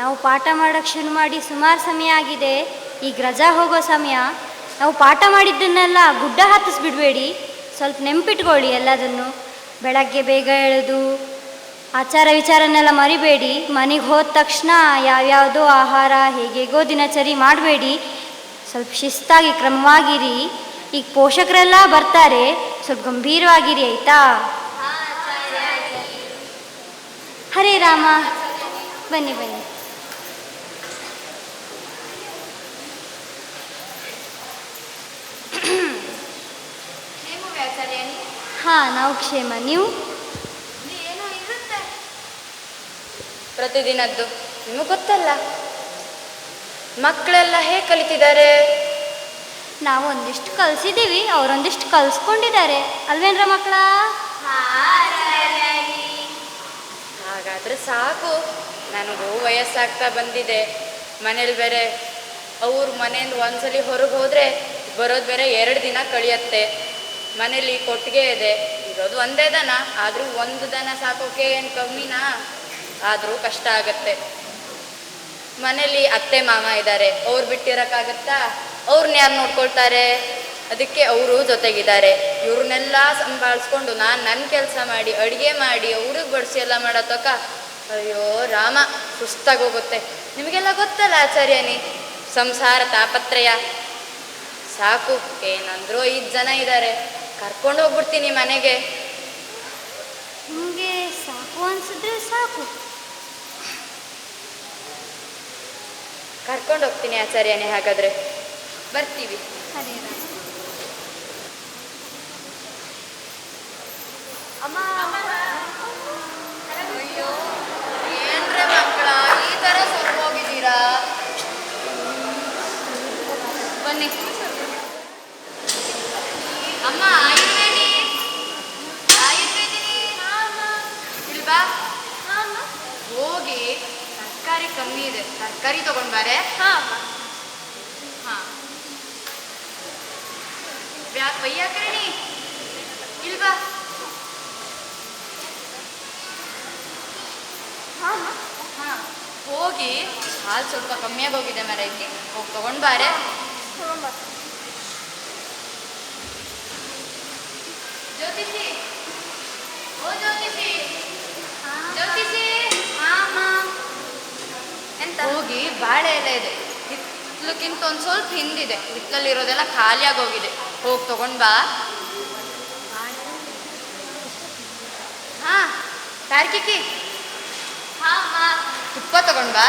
ನಾವು ಪಾಠ ಮಾಡೋಕ್ಕೆ ಶುರು ಮಾಡಿ ಸುಮಾರು ಸಮಯ ಆಗಿದೆ, ಈಗ ರಜಾ ಹೋಗೋ ಸಮಯ. ನಾವು ಪಾಠ ಮಾಡಿದ್ದನ್ನೆಲ್ಲ ಗುಡ್ಡ ಹತ್ತಿಸ್ಬಿಡ್ಬೇಡಿ ಸ್ವಲ್ಪ ನೆನ್ಪಿಟ್ಕೊಳ್ಳಿ ಎಲ್ಲದನ್ನು. ಬೆಳಗ್ಗೆ ಬೇಗ ಎಳೆದು, ಆಚಾರ ವಿಚಾರನೆಲ್ಲ ಮರಿಬೇಡಿ. ಮನೆಗೆ ಹೋದ ತಕ್ಷಣ ಯಾವ್ಯಾವುದೋ ಆಹಾರ, ಹೇಗೇಗೋ ದಿನಚರಿ ಮಾಡಬೇಡಿ. ಸ್ವಲ್ಪ ಶಿಸ್ತಾಗಿ ಕ್ರಮವಾಗಿರಿ. ಈಗ ಪೋಷಕರೆಲ್ಲ ಬರ್ತಾರೆ. ಸ್ವಲ್ಪ ಗಂಭೀರವಾಗಿರಿ, ಆಯಿತಾ? ಹರೇ ರಾಮ. ಬನ್ನಿ ಬನ್ನಿ. ಹಾಂ ನಾವು ಕ್ಷೇಮ. ನೀವು? ಪ್ರತಿದಿನದ್ದು. ನಿಮಗೆ ಗೊತ್ತಲ್ಲ. ಮಕ್ಕಳೆಲ್ಲ ಹೇಗೆ ಕಲಿತಿದ್ದಾರೆ? ನಾವು ಒಂದಿಷ್ಟು ಕಲಿಸಿದ್ದೀವಿ. ಅವರೊಂದಿಷ್ಟು ಕಲಿಸ್ಕೊಂಡಿದ್ದಾರೆ. ಅಲ್ವೇನ್ರ ಮಕ್ಕಳ? ಹಾಗಾದ್ರೆ ಸಾಕು. ನನಗೂ ವಯಸ್ಸಾಗ್ತಾ ಬಂದಿದೆ. ಮನೇಲಿ ಬೇರೆ ಅವ್ರ ಮನೆಯಿಂದ ಒಂದ್ಸಲಿ ಹೊರಗೆ ಹೋದ್ರೆ ಬರೋದು ಬೇರೆ ಎರಡು ದಿನ ಕಳಿಯತ್ತೆ. ಮನೇಲಿ ಕೊಟ್ಟಿಗೆ ಇದೆ. ಇರೋದು ಒಂದೇ ದನ, ಆದರೂ ಒಂದು ದನ ಸಾಕೋಕೆ ಏನು ಕಮ್ಮಿನಾ? ಆದರೂ ಕಷ್ಟ ಆಗತ್ತೆ. ಮನೇಲಿ ಅತ್ತೆ ಮಾಮ ಇದ್ದಾರೆ. ಅವ್ರು ಬಿಟ್ಟಿರೋಕ್ಕಾಗತ್ತಾ? ಅವ್ರನ್ನ ಯಾರು ನೋಡ್ಕೊಳ್ತಾರೆ? ಅದಕ್ಕೆ ಅವರು ಜೊತೆಗಿದ್ದಾರೆ. ಇವ್ರನ್ನೆಲ್ಲ ಸಂಭಾಳಿಸ್ಕೊಂಡು ನಾನು ನನ್ನ ಕೆಲಸ ಮಾಡಿ, ಅಡುಗೆ ಮಾಡಿ ಅವ್ರಿಗೆ ಬಡಿಸಿ ಎಲ್ಲ ಮಾಡತ್ತಕ್ಕ? ಅಯ್ಯೋ, ರಾಮ ಸುಸ್ತಾಗಿ ಹೋಗುತ್ತೆ ನಿಮಗೆಲ್ಲ ಗೊತ್ತಲ್ಲ ಆಚಾರ್ಯನಿ ಸಂಸಾರ ತಾಪತ್ರಯ. ಸಾಕು, ಏನಂದ್ರೂ ಐದು ಜನ ಇದ್ದಾರೆ ಕರ್ಕೊಂಡು ಹೋಗ್ಬಿಡ್ತೀನಿ ಮನೆಗೆ. ನಿಮಗೆ ಸಾಕು ಅನ್ಸಿದ್ರೆ ಸಾಕು. ಕರ್ಕೊಂಡು ಹೋಗ್ತೀನಿ ಆಚಾರ್ಯನೇ ಹಾಗಾದ್ರೆ. ಬರ್ತೀವಿ. ಹರೇ ರಾಮ ಅಯ್ಯೋ ಏನ್ರೆ ಮಕ್ಕಳ ಈ ತರ ಸ್ವಲ್ಪ ಹೋಗಿದ್ದೀರಾ ಬನ್ನಿ ಅಮ್ಮ ಆಯುರ್ವೇದಿ ಆಯುರ್ವೇದಿನಿ ಇಲ್ವಾ ಹೋಗಿ ತರಕಾರಿ ಕಮ್ಮಿ ಇದೆ. ತರಕಾರಿ ತಗೊಂಡ್ ಬಾರೆ ಹಾ. ವ್ಯಾ- ವೈಯಾಕರಣಿ. ಇಲ್ವಾ? ಹಾ. ಹೋಗಿ ಹಾಲು ಸ್ವಲ್ಪ ಕಮ್ಮಿಯಾಗಿ ಹೋಗಿದೆ ಮರಕ್ಕೆ ಹೋಗಿ ತಗೊಂಡ್ ಬಾರೆ ಜ್ಯೋತಿಷಿ. ಓ ಜ್ಯೋತಿಷಿ. ಜ್ಯೋತಿಷಿ. ಹೋಗಿ ಬಾಳೆ ಎಲೆ ಇದೆ. ಹಿತ್ಲಕ್ಕಿಂತ ಒಂದು ಸ್ವಲ್ಪ ಹಿಂದಿದೆ. ಹಿತ್ತಲಲ್ಲಿರೋದೆಲ್ಲ ಖಾಲಿಯಾಗಿ ಹೋಗಿದೆ ಹೋಗಿ ತಗೊಂಡ್ ಬಾ. ಹಾ ತಾರ್ಕಿಕಿ? ತುಪ್ಪ ತಗೊಂಡ್ ಬಾ.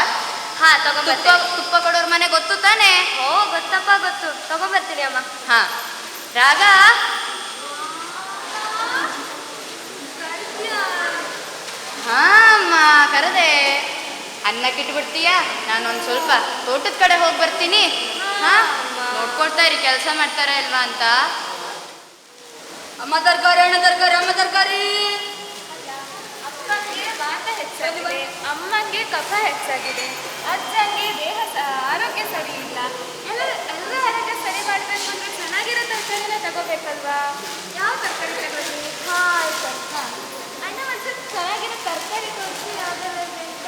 ಹಾ ತಗೊಂಡ್ ತುಪ್ಪ ಕೊಡೋರ್ ಮನೆ ಗೊತ್ತು ತಾನೆ? ಓ ಗೊತ್ತಪ್ಪ ಗೊತ್ತು. ತಗೊಂಬರ್ತೀನಿ ಅಮ್ಮ. ಹಾ. ರಾಗ? ಹಾ ಅಮ್ಮ ಕರದೆ. ಅನ್ನಕ್ಕೆ ಇಟ್ಬಿಡ್ತೀಯಾ? ನಾನೊಂದು ಸ್ವಲ್ಪ ತೋಟದ ಕಡೆ ಹೋಗಿ ಬರ್ತೀನಿ. ಹಾ? ನೋಡ್ಕೊಳ್ತಾ ಇರಿ, ಕೆಲಸ ಮಾಡ್ತಾರ ಇಲ್ವಾ ಅಂತ. ಅಮ್ಮ ತರಕಾರಿ ಅಣ್ಣ ತರಕಾರಿ ಅಮ್ಮ ತರಕಾರಿ ಅಮ್ಮಂಗೆ ಕಫ ಹೆಚ್ಚಾಗಿದೆ. ಅಜ್ಜಂಗೆ ದೇಹ ಆರೋಗ್ಯ ಸರಿ ಇಲ್ಲ. ಎಲ್ಲ ಎಲ್ಲ ಆರೋಗ್ಯ ಸರಿ ಮಾಡ್ಬೇಕು ಅಂದ್ರೆ ಚೆನ್ನಾಗಿರೋ ತರಕಾರಿನ ತಗೋಬೇಕಲ್ವಾ? ಯಾವ ತರಕಾರಿ ತಗೊಳ್ಳಿ ಹಾ ಆಯ್ತು ಹಾ ಅಣ್ಣ ಒಂದು ಸ್ವಲ್ಪ ಚೆನ್ನಾಗಿರೋ ತರಕಾರಿ ತೋರಿಸಿ ಯಾವ್ದೆಲ್ಲ ಇದೆ ಅಂತ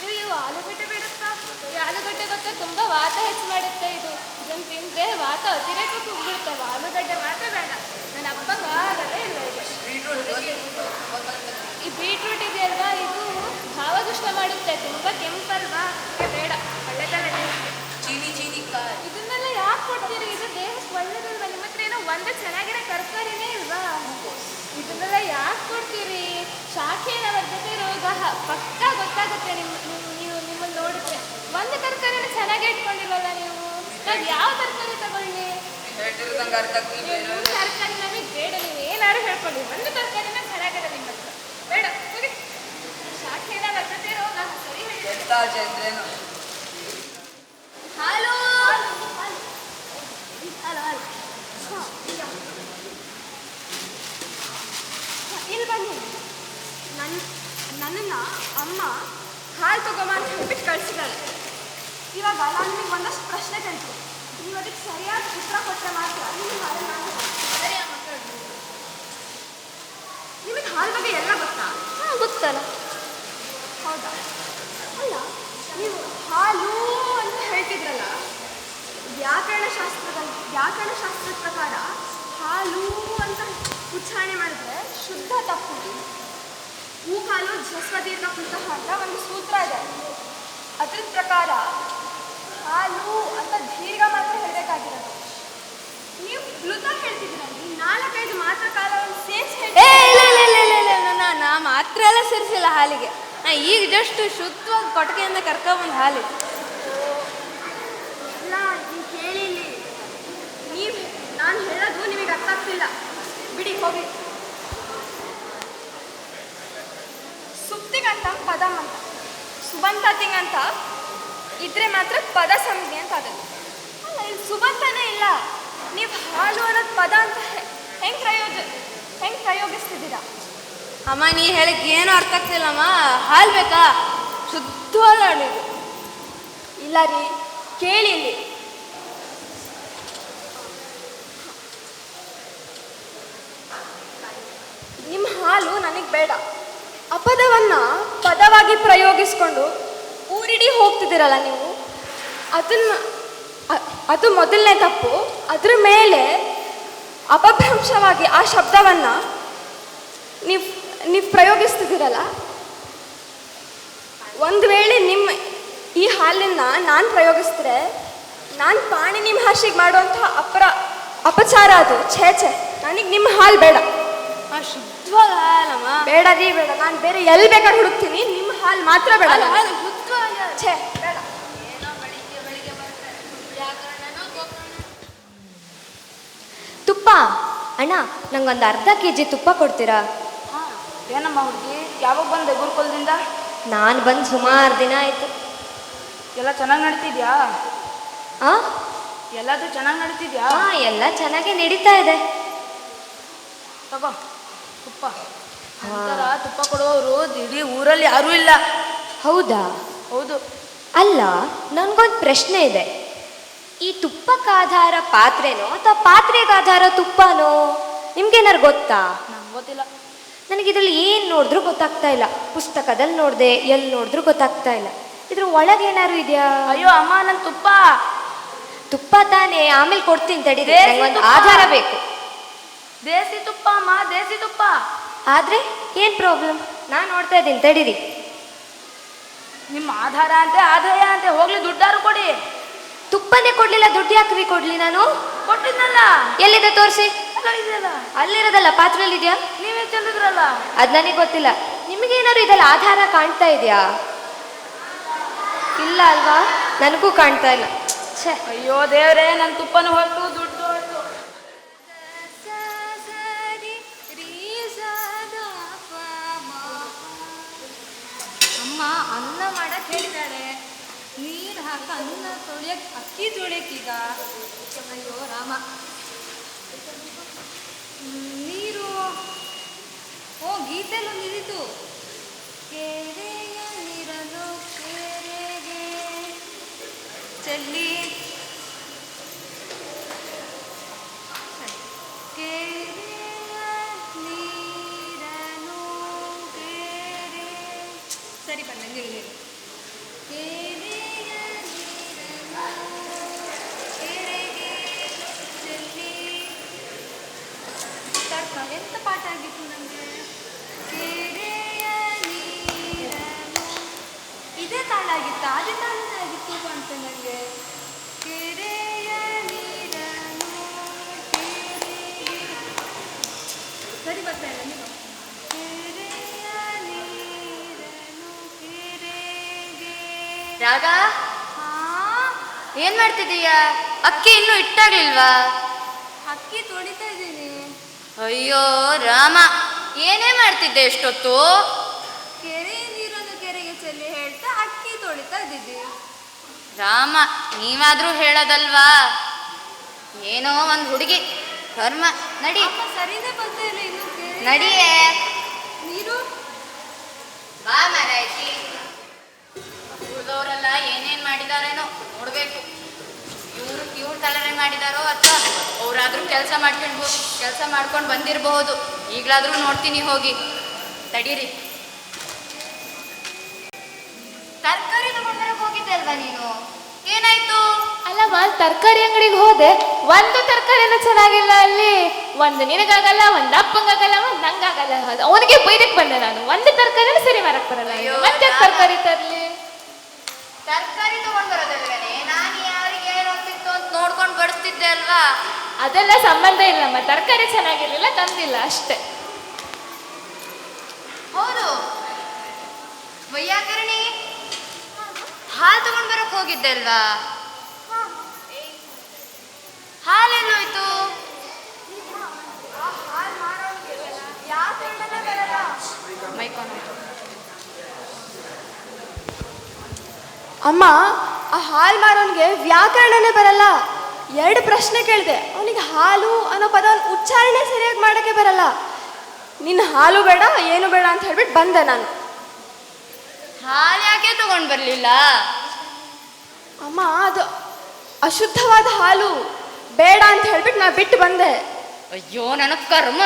ಇವು ಇವು ಆಲೂಗಡ್ಡೆ ಬೇಡಪ್ಪ ಈ ಆಲೂಗಡ್ಡೆ ಗೊತ್ತಾ? ತುಂಬಾ ವಾತ ಹೆಚ್ಚು ಮಾಡುತ್ತೆ ಇದು. ಇದನ್ನು ತಿಂದ್ರೆ ವಾತ ಅತಿರೇಕ ಕುಗ್ಬಿಡುತ್ತೆ ಆಲೂಗಡ್ಡೆ ಮಾತ್ರ ಬೇಡ. ನನ್ನ ಅಪ್ಪ ಆಗದೇ ಇಲ್ಲ ಇದು. ಈ ಬೀಟ್ರೂಟ್ ಇದೆಯಲ್ವಾ? ಇದು ಭಾವದುಷ್ಟ ಮಾಡುತ್ತೆ. ತುಂಬಾ ಕೆಂಪಲ್ವಾ? ಅದಕ್ಕೆ ಬೇಡ. ಒಳ್ಳೆದಲ್ಲ ಚೀನಿ ಚೀನಿ ಇದನ್ನೆಲ್ಲ ಯಾಕೆ ಕೊಡ್ತೀರಿ? ಇದು ದೇಹಕ್ಕೆ ಒಳ್ಳೇದಲ್ವಾ? ನಿಮ್ಮ ಹತ್ರ ಏನೋ ಒಂದೇ ಚೆನ್ನಾಗಿರೋ ತರಕಾರಿನೇ ಇಲ್ವಾ? ಇದನ್ನೆಲ್ಲ ಯಾಕೆ ಕೊಡ್ತೀರಿ? ಶಾಖೆಯ ವರ್ಧತೆ ರೋಗ ಪಕ್ಕ ಗೊತ್ತಾಗುತ್ತೆ ನಿಮ್ಮ ನಿಮ್- ನೀವು ನಿಮ್ಮನ್ನು ನೋಡಿದ್ರೆ. ಒಂದು ತರಕಾರಿನ ಚೆನ್ನಾಗಿ ಇಟ್ಕೊಂಡಿಲ್ವಲ್ಲ ನೀವು? ನಾವು ಯಾವ ತರಕಾರಿ ತಗೊಳ್ಳಿ? ತರಕಾರಿ ನಮಗೆ ಬೇಡ ನೀವು ಏನಾದ್ರು ಹೇಳ್ಕೊಳ್ಳಿ. ಒಂದು ತರಕಾರಿನ ಚೆನ್ನಾಗಿದೆ ನಿಮ್ಮ ಹತ್ರ. ಬೇಡ ಹೋಗಿ ಶಾಖೆಯ ವರ್ಧತೆ ರೋಗ? ಸರಿ ಹೇಳಿ. ಹಾಲು! ಇಲ್ಲಿ ಬನ್ನಿ. ನನ್ನ ನನ್ನನ್ನು ಅಮ್ಮ ಹಾಲು ತಗೊಂಬ ಅಂತ ಹೇಳ್ಬಿಟ್ಟು ಕಳಿಸಿದ್ದಾಳೆ ಇವಾಗ ನಾನು ನಿಮಗೆ ಒಂದಷ್ಟು ಪ್ರಶ್ನೆ ಕೇಳ್ತೀನಿ. ನೀವು ಅದಕ್ಕೆ ಸರಿಯಾದ ಉತ್ತರ ಕೊಟ್ಟರೆ ಮಾತ್ರ ನಿಮಗೆ ಹಾಲು ನಾನು ನಿಮಗೆ ಹಾಲು ಬಗ್ಗೆ ಎಲ್ಲ ಗೊತ್ತಾ? ಹಾಂ ಗೊತ್ತಲ್ಲ. ಹೌದಾ? ಅಲ್ಲ ನೀವು ಹಾಲು ಅಂತ ಹೇಳ್ತಿದ್ರಲ್ಲ ವ್ಯಾಕರಣಶಾಸ್ತ್ರದ ವ್ಯಾಕರಣಶಾಸ್ತ್ರದ ಪ್ರಕಾರ ಹಾಲು ಅಂತ ಉಚ್ಚಾರಣೆ ಮಾಡಿದ್ರೆ ಶುದ್ಧ ತಪ್ಪು. ಹೂಕಾಲು ಜಸ್ವದೀರ್ಘ ಪುಸ್ತಕ ಅಂತ ಒಂದು ಸೂತ್ರ ಇದೆ. ಅದ್ರ ಪ್ರಕಾರ ಹಾಲು ಅಂತ ದೀರ್ಘ ಮಾತ್ರ ಹೇಳಬೇಕಾಗಿರೋದು. ನೀವು ಪ್ಲುತ ಹೇಳ್ತಿದ್ದೀರಲ್ಲಿ ನಾಲ್ಕೈದು ಮಾತ್ರ ಕಾಲವನ್ನು ಸೇರಿಸಿ ಏ ಇಲ್ಲ ಇಲ್ಲ ಇಲ್ಲ ಇಲ್ಲ ಇಲ್ಲ ಇಲ್ಲ, ನಾ ನಾ ಮಾತ್ರ ಎಲ್ಲ ಸೇರಿಸಿಲ್ಲ ಹಾಲಿಗೆ. ನಾ ಈಗ ಜಸ್ಟ್ ಶುದ್ಧವಾಗಿ ಕೊಟ್ಟಿಗೆಯಿಂದ ಕರ್ಕೊಂಬಂದು ಹಾಲಿ. ಅಲ್ಲ ನೀವು ಕೇಳಿ ಇಲ್ಲಿ ನೀವು ನಾನು ಹೇಳೋದು ನಿಮಗೆ ಅರ್ಥ ಆಗ್ತಿಲ್ಲ. ಬಿಡಿ ಹೋಗಿ. ಸುಪ್ತಿಗಂತ ಪದಮ್ ಅಂತ ಸುಬಂತತಿಗಂತ ಇದ್ರೆ ಮಾತ್ರ ಪದ ಸಂಧಿ ಅಂತ ಆಗುತ್ತೆ ಅಲ್ಲ, ಇಲ್ಲಿ ಸುಬಂತನೇ ಇಲ್ಲ. ನೀವು ಹಾಲು ಅನ್ನೋದು ಪದ ಅಂತ ಹೆಂಗೆ ಪ್ರಯೋಜ, ಹೆಂಗೆ ಪ್ರಯೋಗಿಸ್ತಿದ್ದೀರಾ? ಅಮ್ಮ ನೀ ಹೇಳಕ್ ಏನು ಅರ್ಥ ಆಗ್ತಿಲ್ಲಮ್ಮ ಹಾಲು ಬೇಕಾ? ಶುದ್ಧವಾದ ಇಲ್ಲ ರೀ, ಕೇಳಿ ಇಲ್ಲಿ. ನಿಮ್ಮ ಹಾಲು ನನಗೆ ಬೇಡ. ಅಪದವನ್ನ ಪದವಾಗಿ ಪ್ರಯೋಗಿಸ್ಕೊಂಡು ಊರಿಡಿ ಹೋಗ್ತಿದ್ದೀರಲ್ಲ ನೀವು? ಅದನ್ನ ಅದು ಮೊದಲನೇ ತಪ್ಪು. ಅದ್ರ ಮೇಲೆ ಅಪಭ್ರಂಶವಾಗಿ ಆ ಶಬ್ದವನ್ನ ನೀವು ನೀವು ಪ್ರಯೋಗಿಸ್ತಿದ್ದೀರಲ್ಲ? ಒಂದು ವೇಳೆ ನಿಮ್ಮ ಈ ಹಾಲನ್ನ ನಾನು ಪ್ರಯೋಗಿಸಿದ್ರೆ ನಾನು ನಿಮ್ಮ ಹಾಸಿಗೆ ಮಾಡುವಂತಹ ಅಪರ ಅಪಚಾರ ಅದು ಛೇ ಛೇ ನನಗೆ ನಿಮ್ಮ ಹಾಲು ಬೇಡ. ಶುದ್ಧವಾದ ಹಾಲಮ್ಮ. ಬೇಡ ರೀ ಬೇಡ. ನಾನು ಬೇರೆ ಎಲ್ಲಿ ಬೇಕಾದ್ರೂ ಹುಡುಕ್ತೀನಿ. ನಿಮ್ಮ ಹಾಲು ಮಾತ್ರ ಬೇಡ ಛೇ ಬೇಡ ತುಪ್ಪ ಅಣ್ಣ ನಂಗೊಂದು ಅರ್ಧ ಕೆ ಜಿ ತುಪ್ಪ ಕೊಡ್ತೀರಾ? ಏನಮ್ಮ ಹುಡುಗಿ? ಯಾವಾಗ ಬಂದೆ ಗುರುಕುಲದಿಂದ? ನಾನು ಬಂದು ಸುಮಾರು ದಿನ ಆಯಿತು. ಎಲ್ಲ ಚೆನ್ನಾಗಿ ನಡೀತಿದ್ಯಾ? ಆ? ಎಲ್ಲದು ಚೆನ್ನಾಗಿ ನಡೀತಿದ್ಯಾ? ಹಾಂ ಎಲ್ಲ ಚೆನ್ನಾಗೇ ನಡೀತಾ ಇದೆ. ತಗೋ ತುಪ್ಪ. ನಂತರ ತುಪ್ಪ ಕೊಡುವವರು ಇಡೀ ಊರಲ್ಲಿ ಯಾರೂ ಇಲ್ಲ. ಹೌದಾ? ಹೌದು. ಅಲ್ಲ ನನಗೊಂದು ಪ್ರಶ್ನೆ ಇದೆ. ಈ ತುಪ್ಪಕ್ಕಾಧಾರ ಪಾತ್ರೆನೋ ಅಥವಾ ಪಾತ್ರೆಗಾಧಾರ ತುಪ್ಪನೋ? ನಿಮ್ಗೇನಾರು ಗೊತ್ತಾ? ನಂಗೆ ಗೊತ್ತಿಲ್ಲ. ನನಗೆ ಇದರಲ್ಲಿ ಏನು ನೋಡಿದ್ರೂ ಗೊತ್ತಾಗ್ತಾ ಇಲ್ಲ. ಪುಸ್ತಕದಲ್ಲಿ ನೋಡಿದೆ ಎಲ್ಲಿ ನೋಡಿದ್ರೂ ಗೊತ್ತಾಗ್ತಾ ಇಲ್ಲ. ಇದ್ರ ಒಳಗೆ ಏನಾರು ಇದೆಯಾ? ಅಯ್ಯೋ ಅಮ್ಮ ನನ್ನ ತುಪ್ಪ. ತುಪ್ಪ ತಾನೇ ಆಮೇಲೆ ಕೊಡ್ತೀನಿ ತಡಿ. ಒಂದು ಆಧಾರ ಬೇಕು. ದೇಸಿ ತುಪ್ಪ ಅಮ್ಮ ದೇಸಿ ತುಪ್ಪ. ಆದ್ರೆ ಏನು ಪ್ರಾಬ್ಲಮ್ ನಾನು ನೋಡ್ತಾ ಇದ್ದೀನಿ ತಡೀರಿ. ನಿಮ್ಮ ಆಧಾರ ಅಂತೆ ಆದಾಯ ಅಂತೆ ಹೋಗ್ಲಿ ದುಡ್ಡಾರು ಕೊಡಿ. ತುಪ್ಪನೇ ಕೊಡ್ಲಿಲ್ಲ ದುಡ್ಡು ಯಾಕ್ರಿ ಕೊಡ್ಲಿ ನಾನು? ಕೊಟ್ಟಿದ್ನಲ್ಲ ಎಲ್ಲಿದೆ ತೋರಿಸಿ? ಅಲ್ಲಿರೋದಲ್ಲ ಪಾತ್ರೆಯಲ್ಲಿ ಇದೆಯಾ ನೀವೇ ಚೆಲ್ಲಿದ್ರಲ್ಲ ಅದು ನನಗೆ ಗೊತ್ತಿಲ್ಲ. ನಿಮಗೇನಾದ್ರು ಇದೆಲ್ಲ ಆಧಾರ ಕಾಣ್ತಾ ಇದೆಯಾ? ಇಲ್ಲ ಅಲ್ವಾ? ನನಗೂ ಕಾಣ್ತಾ ಇಲ್ಲ. ಛೇ. ಅಯ್ಯೋ ದೇವರೇ ನನ್ನ ತುಪ್ಪನ ಹೊರಟು ದುಡ್ಡು ಹೊರಟು. ಅಮ್ಮ ಅನ್ನ ಹೇಳಿದಾಳೆ ನೀರು ಹಾಕ ಅನ್ನ ತೊಳಿಯಕ್, ಅಕ್ಕಿ ತೊಳಿಯಕ್ಕೀಗ ಅಯ್ಯೋ, ರಾಮ. ನೀರು, ಓ ಗೀತೆಲ್ಲೂ ನಿಂತು ಕೆರೆಯ ನೀರಲು ಕೆರೆಗೆ ಚೆಲ್ಲಿ. ಸರಿ ಬಂದಂಗೆ ಹೇಳಿ. ಪಾಠ ಆಗಿತ್ತು ನನಗೆ ಕೆರೆಯ ನೀರನು ಇದೇ ತಾಳ ಆಗಿತ್ತು? ಅದೇ ತಾಳನೇ ಆಗಿತ್ತು ಅಂತ ನನಗೆ ಕೆರೆಯ ನೀರನು ಸರಿ ಬರ್ತಾ ಇಲ್ಲ ನೀವು. ಕೆರೆಯ ನೀರನು ಕೆರೆಗೆ ರಾಗ? ಹಾ? ಏನ್ ಮಾಡ್ತಿದೀಯ ಅಕ್ಕಿ ಇನ್ನೂ ಇಟ್ಟಾಗ್ಲಿಲ್ವಾ? ಅಯ್ಯೋ ರಾಮ ಏನೇ ಮಾಡ್ತಿದ್ದೆ ಎಷ್ಟೊತ್ತು? ಕೆರೆ ನೀರನ್ನು ಕೆರೆಗೆ ಚೆಲ್ಲಿ ಹೇಳ್ತಾ ಅಕ್ಕಿ ತೊಳಿತಾ ಇದ್ದಿದ್ದೆ. ರಾಮ ನೀವಾದ್ರೂ ಹೇಳೋದಲ್ವಾ? ಏನೋ ಒಂದು ಹುಡುಗಿ. ಕರ್ಮ ನಡಿ. ಸರಿನೇ ಬರ್ತಾ ಇಲ್ಲ ಇನ್ನು. ನಡಿಯೇ. ನೀರು? ಬಾ ಮರಾಯ್ತಿ ಉಳಿದವರೆಲ್ಲ ಏನೇನ್ ಮಾಡಿದಾರೇನೋ ನೋಡ್ಬೇಕು. ಇವ್ರು ಇವ್ರು ತಲೆನೇ ಮಾಡಿದಾರೋ ಅಥವಾ ಅವರಾದ್ರೂ ಕೆಲಸ ಮಾಡ್ಕೊಂಡು ಕೆಲಸ ಮಾಡ್ಕೊಂಡು ಬಂದಿರಬಹುದು. ಈಗಲಾದರೂ ನೋಡ್ತೀನಿ ಹೋಗಿ. ತಡೀರಿ. ತರಕಾರಿ ತಗೊಂಡ್ಬರಕ್ಕೆ ಹೋಗಿದ್ದೆ ಅಲ್ವಾ ನೀನು? ಏನಾಯ್ತು? ಅಲ್ಲಮ್ಮ ತರಕಾರಿ ಅಂಗಡಿಗೆ ಹೋದೆ. ಒಂದು ತರಕಾರಿನೂ ಚೆನ್ನಾಗಿಲ್ಲ ಅಲ್ಲಿ. ಒಂದು ನಿನಗಾಗಲ್ಲ ಒಂದು ಅಪ್ಪಂಗಾಗಲ್ಲ ಒಂದು ನಂಗಾಗಲ್ಲ. ಅವನಿಗೆ ಬೈದಕ್ಕೆ ಬಂದೆ ನಾನು. ಒಂದು ತರಕಾರಿನೂ ಸರಿ ಮಾರಕ್ ಬರಲ್ಲ. ಮತ್ತೆ ತರಕಾರಿ ತರ್ಲಿ? ತರಕಾರಿ ತಗೊಂಡ್ ಬರೋದಲ್ವೇ? ಬಡಿಸ್ತಿದ್ದೆ ಅಲ್ವಾ? ಅದೆಲ್ಲ ಸಂಬಂಧ ಇಲ್ಲಮ್ಮ ತರಕಾರಿ ಚೆನ್ನಾಗಿರ್ಲಿಲ್ಲ ತಂದಿಲ್ಲ ಅಷ್ಟೇ. ಹೌದು. ವೈಯಾಕರಣಿ ಹಾಲು ತಗೊಂಡ್ ಬರಕ್ ಹೋಗಿದ್ದೆ ಅಲ್ವಾ? ಹಾಲೆಲ್ಲೋಯ್ತು? ಮೈಕೊಂಡು ಅಮ್ಮ ಆ ಹಾಲ್ ಮಾರೋನ್ಗೆ ವ್ಯಾಕರಣನೇ ಬರಲ್ಲ. ಎರಡು ಪ್ರಶ್ನೆ ಕೇಳಿದೆ. ಅವನಿಗೆ ಹಾಲು ಅನ್ನೋ ಪದ ಉಚ್ಚಾರಣೆ ಸರಿಯಾಗಿ ಮಾಡೋಕ್ಕೆ ಬರಲ್ಲ. ನಿನ್ನ ಹಾಲು ಬೇಡ ಏನು ಬೇಡ ಅಂತ ಹೇಳ್ಬಿಟ್ಟು ಬಂದೆ ನಾನು. ಹಾಲು ಯಾಕೆ ತಗೊಂಡು ಬರಲಿಲ್ಲ? ಅಮ್ಮ ಅದು ಅಶುದ್ಧವಾದ ಹಾಲು ಬೇಡ ಅಂತ ಹೇಳ್ಬಿಟ್ಟು ನಾ ಬಿಟ್ಟು ಬಂದೆ. ಅಯ್ಯೋ ನನಗೆ ಕರ್ಮ.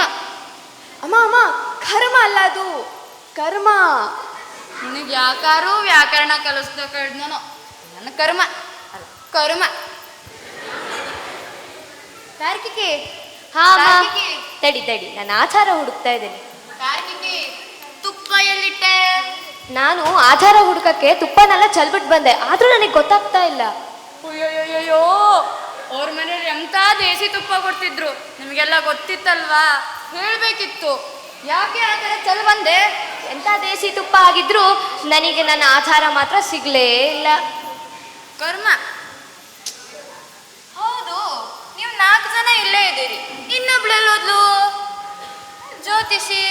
ಅಮ್ಮ ಅಮ್ಮ ಕರ್ಮ ಅಲ್ಲ ಅದು. ಕರ್ಮ. ನಿನಗೆ ಯಾಕಾರು ವ್ಯಾಕರಣ ಕಲಿಸ್ದ ಕಳ್ದನೋ. ನನ್ನ ಕರ್ಮ. ಕರ್ಮ. ಕಾರ್ಕಿಕಿ ಹಾ. ತಡಿ ತಡಿ. ನಾನು ಆಚಾರ ಹುಡುಕ್ತಾ ಇದ್ದೇನೆ. ಕಾರ್ಕಿಕಿ ತುಪ್ಪ ಎಲ್ಲಿಟ್ಟೆ? ನಾನು ಆಚಾರ ಹುಡುಕಕ್ಕೆ ತುಪ್ಪನೆಲ್ಲ ಚಲ್ಬಿಟ್ಟು ಬಂದೆ. ಆದ್ರೂ ನನಗೆ ಗೊತ್ತಾಗ್ತಾ ಇಲ್ಲ. ಅಯ್ಯೋಯ್ಯೋಯ್ಯೋ ಅವ್ರ ಮನೇಲಿ ಎಂತ ದೇಸಿ ತುಪ್ಪ ಕೊಡ್ತಿದ್ರು? ನಿಮಗೆಲ್ಲ ಗೊತ್ತಿತ್ತಲ್ವಾ? ಹೇಳ್ಬೇಕಿತ್ತು. ಯಾಕೆ ಆ ಥರ ಚಲ್ ಬಂದೆ? ಎಂತ ದೇಸಿ ತುಪ್ಪ ಆಗಿದ್ರು ನನಗೆ ನನ್ನ ಆಚಾರ ಮಾತ್ರ ಸಿಗ್ಲೇ ಇಲ್ಲ. ಕರ್ಮ ಹೌದು ನೀವು ನಾಲ್ಕು ಜನ ಇಲ್ಲೇ ಇದ್ದೀರಿ ಇನ್ನೊಬ್ಳೆಲ್ಲೋದ್ಲು ಜ್ಯೋತಿಷಿ.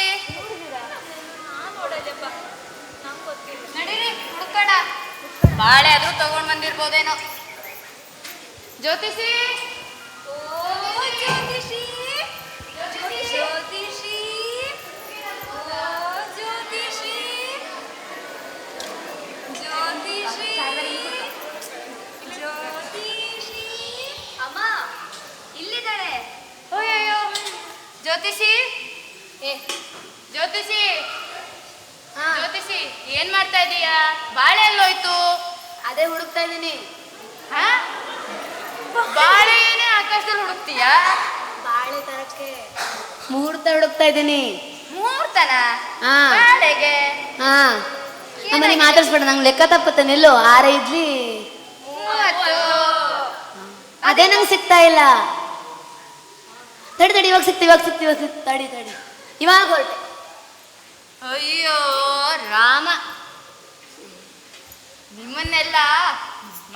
ಬಾಳೆ ಆದ್ರೂ ತಗೊಂಡ್ ಬಂದಿರ್ಬೋದೇನೋ. ಜ್ಯೋತಿಷಿ. ಬಾಳೆ ಎಲ್ಲೋಯ್ತು ಅದೇ ಹುಡುಕ್ತಾ ಇದ್ದೀನಿ ಹಾ? ಬಾಳೆ ಏನೇ ಆಕಾಶದಲ್ಲಿ ಹುಡುಕ್ತೀಯಾ? ಬಾಳೆ ತರಕ್ಕೆ ಮುಹೂರ್ತ ಹುಡುಕ್ತಾ ಇದ್ದೀನಿ ಮುಹೂರ್ತನ? ಹಾ. ಬಾಳೆಗೆ? ಹಾ. ಅಮ್ಮ ನೀ ಮಾತಾಡ್ಸ್ಬೇಡ ನಂಗೆ ಲೆಕ್ಕ ತಪ್ಪತ್ತೆ ನಿಲ್ಲು. ಆರ ಇಡ್ಲಿ ಮೂವತ್ತು. ಅದೇ ನಂಗೆ ಸಿಗ್ತಾ ಇಲ್ಲ. ತಡಿ ತಡಿ ಇವಾಗ ಸಿಕ್ತಿ ಇವಾಗ ಸಿಕ್ತಿ ಇವಾಗ ಸಿಕ್ತಿ ತಡಿ ತಡಿ. ಇವಾಗ ಹೊರಟೆ. ಅಯ್ಯೋ ರಾಮ. ನಿಮ್ಮನ್ನೆಲ್ಲ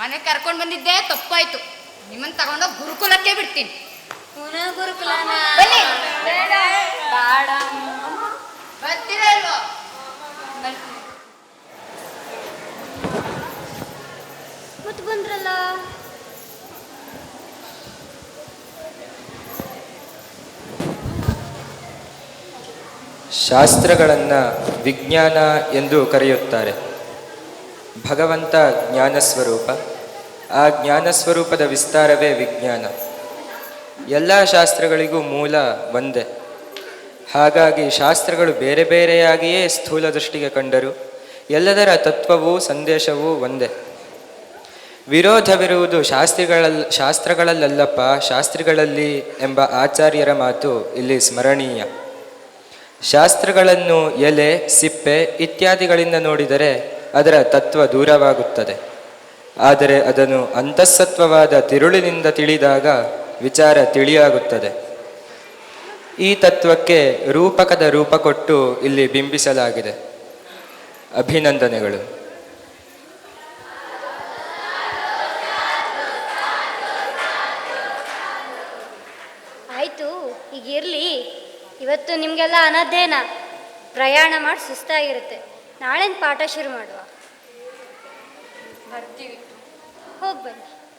ಮನೆ ಕರ್ಕೊಂಡು ಬಂದಿದ್ದೆ ತಪ್ಪಾಯ್ತು. ನಿಮ್ಮನ್ನ ತಗೊಂಡೋಗಿ ಗುರುಕುಲಕ್ಕೆ ಬಿಡ್ತೀನಿ. ಬನ್ನಿ. ಬೇಡ. ಬರ್ತೀರಾ ಇಲ್ವೋ ಬರ್ತೀನಿ ಮತ್ತೆ ಬಂದ್ರಲ್ಲ. ಶಾಸ್ತ್ರಗಳನ್ನು ವಿಜ್ಞಾನ ಎಂದು ಕರೆಯುತ್ತಾರೆ. ಭಗವಂತ ಜ್ಞಾನಸ್ವರೂಪ. ಆ ಜ್ಞಾನಸ್ವರೂಪದ ವಿಸ್ತಾರವೇ ವಿಜ್ಞಾನ. ಎಲ್ಲ ಶಾಸ್ತ್ರಗಳಿಗೂ ಮೂಲ ಒಂದೇ. ಹಾಗಾಗಿ ಶಾಸ್ತ್ರಗಳು ಬೇರೆ ಬೇರೆಯಾಗಿಯೇ ಸ್ಥೂಲ ದೃಷ್ಟಿಗೆ ಕಂಡರು. ಎಲ್ಲದರ ತತ್ವವೂ ಸಂದೇಶವೂ ಒಂದೇ. ವಿರೋಧವಿರುವುದು ಶಾಸ್ತ್ರಿಗಳಲ್ಲ ಶಾಸ್ತ್ರಗಳಲ್ಲಲ್ಲಪ್ಪ, ಶಾಸ್ತ್ರಿಗಳಲ್ಲಿ ಎಂಬ ಆಚಾರ್ಯರ ಮಾತು ಇಲ್ಲಿ ಸ್ಮರಣೀಯ. ಶಾಸ್ತ್ರಗಳನ್ನು ಎಲೆ, ಸಿಪ್ಪೆ ಇತ್ಯಾದಿಗಳಿಂದ ನೋಡಿದರೆ ಅದರ ತತ್ವ ದೂರವಾಗುತ್ತದೆ. ಆದರೆ ಅದನ್ನು ಅಂತಃಸತ್ವವಾದ ತಿರುಳಿನಿಂದ ತಿಳಿದಾಗ ವಿಚಾರ ತಿಳಿಯಾಗುತ್ತದೆ. ಈ ತತ್ವಕ್ಕೆ ರೂಪಕದ ರೂಪ ಕೊಟ್ಟು ಇಲ್ಲಿ ಬಿಂಬಿಸಲಾಗಿದೆ. ಅಭಿನಂದನೆಗಳು. ಆಯ್ತು, ಈಗ ಇರಲಿ. ಇವತ್ತು ನಿಮಗೆಲ್ಲ ಅನಧ್ಯಯನ. ಪ್ರಯಾಣ ಮಾಡಿ ಸುಸ್ತಾಗಿರುತ್ತೆ. ನಾಳೆನ ಪಾಠ ಶುರು ಮಾಡುವ? ಬರ್ತೀವಿ. ಹೋಗಿ